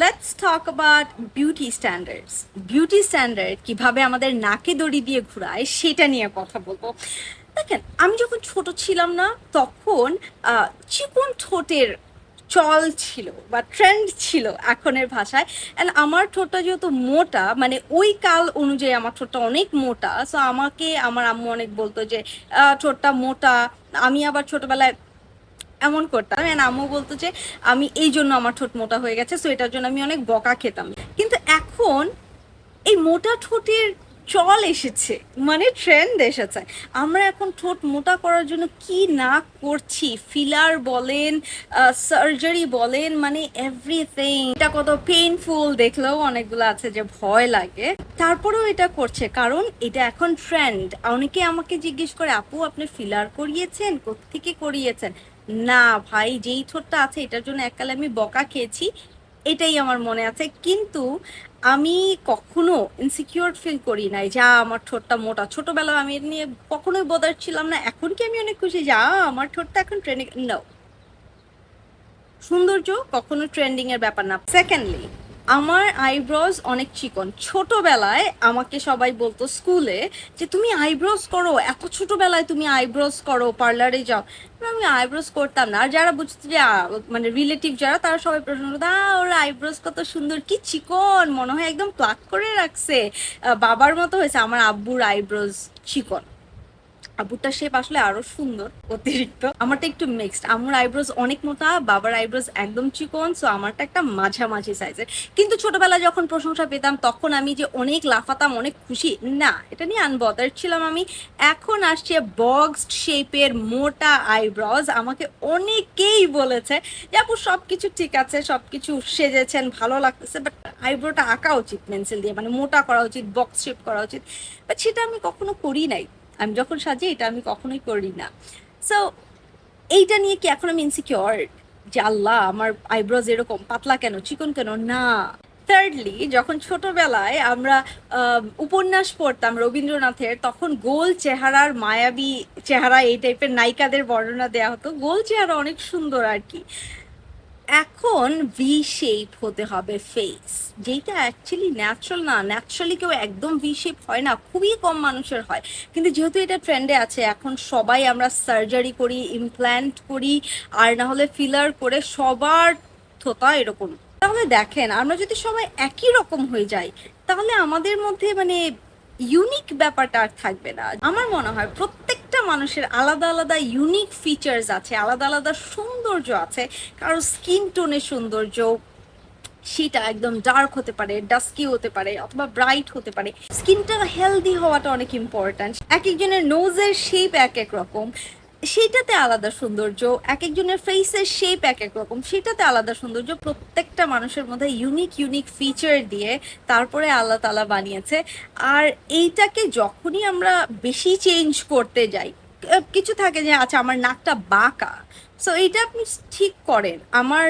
Let's talk about beauty standards beauty standard কীভাবে আমাদের নাকে দড়ি দিয়ে ঘুরায়, সেটা নিয়ে কথা বলব। দেখেন, আমি যখন ছোট ছিলাম না, তখন চিকন ঠোঁটের চল ছিল বা ট্রেন্ড ছিল এখনের ভাষায়। অ্যান্ড আমার ঠোঁটটা যেহেতু মোটা মানে ওই কাল অনুযায়ী আমার ঠোঁটটা অনেক মোটা। সো আমাকে, আমার আম্মু অনেক বলতো যে ঠোঁটটা মোটা। আমি আবার ছোটবেলায় এমন করতাম। And আম্মু বলতো যে, আমি এই জন্য আমার ঠোঁট মোটা হয়ে গেছে সো এটার জন্য আমি অনেক বকা খেতাম। কিন্তু এখন এই মোটা ঠোঁটের চল এসেছে মানে ট্রেন্ড এসেছে। আমরা এখন ঠোঁট মোটা করার জন্য কি না করছি? ফিলার বলেন সার্জারি বলেন মানে এভরিথিং এটা কত পেইনফুল দেখলেও অনেকগুলো আছে যে ভয় লাগে। তারপরেও এটা করছে, কারণ এটা এখন ট্রেন্ড অনেকে আমাকে জিজ্ঞেস করে, আপু, আপনি ফিলার করিয়েছেন? কোত্থেকে করিয়েছেন? না ভাই, যেই ঠোঁটটা আছে এটার জন্য এককালে আমি বকা খেয়েছি, এটাই আমার মনে আছে। কিন্তু আমি কখনো ইনসিকিউর ফিল করি নাই যা আমার ঠোঁটটা মোটা। ছোটবেলায় আমি নিয়ে কখনোই বদার ছিলাম না, এখন কি আমি অনেক খুশি যা আমার ঠোঁটটা এখন ট্রেন্ডিং নাও সৌন্দর্য কখনো ট্রেন্ডিং এর ব্যাপার না। সেকেন্ডলি আমার আইব্রোজ অনেক চিকন। ছোটবেলায় আমাকে সবাই বলতো স্কুলে যে, তুমি আইব্রোজ করো, এত ছোটবেলায় তুমি আইব্রোজ করো পার্লারে যাও। আমি আইব্রোজ করতাম না। আর যারা বুঝতো যে মানে রিলেটিভ যারা, তারা সবাই প্রশ্ন করতো আ ওর আইব্রোজ কত সুন্দর, কি চিকন, মনে হয় একদম প্লাক করে রাখছে। বাবার মতো হয়েছে, আমার আব্বুর আইব্রোজ চিকন। আব্বুরটা শেপ আসলে আরও সুন্দর, অতিরিক্ত। আমারটা একটু মিক্সড আমার আইব্রোজ অনেক মোটা, বাবার আইব্রোজ একদম চিকন সো আমারটা একটা মাঝামাঝি সাইজের কিন্তু ছোটবেলায় যখন প্রশংসা পেতাম, তখন আমি যে অনেক লাফাতাম, অনেক খুশি, না, এটা নিয়ে আনবদার ছিলাম আমি। এখন আসছে বক্সড শেপের মোটা আইব্রোজ আমাকে অনেকেই বলেছে যে, আপু সব কিছু ঠিক আছে সব কিছু সেজেছেন, ভালো লাগতেছে বাট আইব্রোটা আঁকা উচিত পেন্সিল দিয়ে মানে মোটা করা উচিত বক্স শেপ করা উচিত। বাট সেটা আমি কখনো করি নাই। আমি যখন সাজি, এটা আমি কখনোই করি না। সো এইটা নিয়ে কি এখন আমি ইনসিকিওর যে আল্লাহ, আমার আইব্রোজ এরকম পাতলা কেন, চিকন কেন? না। থার্ডলি যখন ছোটবেলায় আমরা উপন্যাস পড়তাম রবীন্দ্রনাথের, তখন গোল চেহারার মায়াবী চেহারা, এই টাইপের নায়িকাদের বর্ণনা দেওয়া হতো। গোল চেহারা অনেক সুন্দর আর কি। এখন ভি শেপ হতে হবে ফেস যেটা অ্যাকচুয়ালি ন্যাচারাল না ন্যাচারালি কেউ একদম ভি শেপ হয় না, খুবই কম মানুষের হয়। কিন্তু যেহেতু এটা ট্রেন্ডে আছে, এখন সবাই আমরা সার্জারি করি ইমপ্ল্যান্ট করি, আর না হলে ফিলার করে সবার থোতা এরকম। তাহলে দেখেন, আমরা যদি সবাই একই রকম হয়ে যাই, তাহলে আমাদের মধ্যে মানে ইউনিক ব্যাপারটা আর থাকবে না। আমার মনে হয় প্রত্যেকটা মানুষের আলাদা আলাদা ইউনিক ফিচার্স আছে, আলাদা আলাদা সৌন্দর্য আছে, কারও স্কিন টোনের সৌন্দর্য, সেটা একদম ডার্ক হতে পারে ডাস্কি হতে পারে, অথবা ব্রাইট হতে পারে। স্কিনটা হেলদি হওয়াটা অনেক ইম্পর্ট্যান্ট এক একজনের নোজের শেপ এক এক রকম। সেটাতে আলাদা সৌন্দর্য এক একজনের ফেসের শেপ এক এক রকম, সেটাতে আলাদা সৌন্দর্য। প্রত্যেকটা মানুষের মধ্যে ইউনিক ইউনিক ফিচার দিয়ে তারপরে আল্লাহ তালা বানিয়েছে। আর এইটাকে যখনই আমরা বেশি চেঞ্জ করতে যাই কিছু থাকে যে আচ্ছা আমার নাকটা বাঁকা। সো এইটা আপনি ঠিক করেন। আমার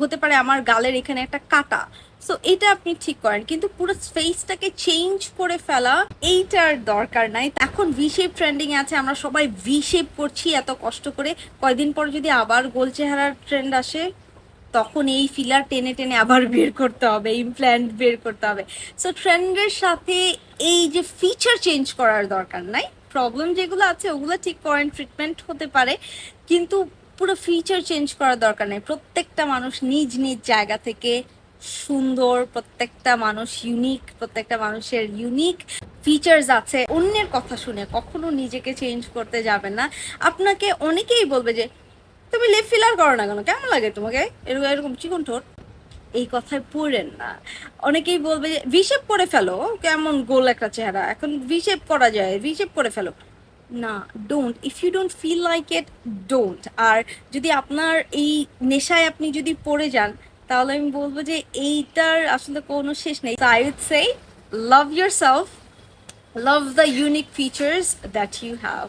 হতে পারে আমার গালের এখানে একটা কাটা। সো এটা আপনি ঠিক করেন। কিন্তু পুরো ফেসটাকে চেঞ্জ করে ফেলা, এইটার দরকার নাই। এখন ভি শেপ ট্রেন্ডিং আছে, আমরা সবাই ভি শেপ করছি এত কষ্ট করে। কয়দিন পর যদি আবার গোল চেহারার ট্রেন্ড আসে, তখন এই ফিলার টেনে টেনে আবার বের করতে হবে ইমপ্ল্যান্ট বের করতে হবে। সো ট্রেন্ডের সাথে এই যে ফিচার চেঞ্জ করার দরকার নাই। প্রবলেম যেগুলো আছে, ওগুলো ঠিক করেন ট্রিটমেন্ট হতে পারে। কিন্তু পুরো ফিচার চেঞ্জ করার দরকার নেই। প্রত্যেকটা মানুষ নিজ নিজ জায়গা থেকে সুন্দর, প্রত্যেকটা মানুষ ইউনিক প্রত্যেকটা মানুষের ইউনিক ফিচার্স আছে। অন্যের কথা শুনে কখনো নিজেকে চেঞ্জ করতে যাবেন না। আপনাকে অনেকেই বলবে যে, তুমি লিপ ফিলার করো না কেন? কেমন লাগে তোমাকে? এরকম এরকম চিকন ঠোঁট। এই কথায় পড়েন না। অনেকেই বলবে যে ভিশেপ করে ফেলো, কেমন গোল একটা চেহারা। এখন ভিশেপ করা যায় ভিশেপ করে ফেলো। না don't if you don't feel like it don't আর যদি আপনার এই নেশায় আপনি যদি পড়ে যান, তাহলে আমি বলব যে, এইটার আসলে কোনো শেষ নেই। I would say love yourself love the unique features that you have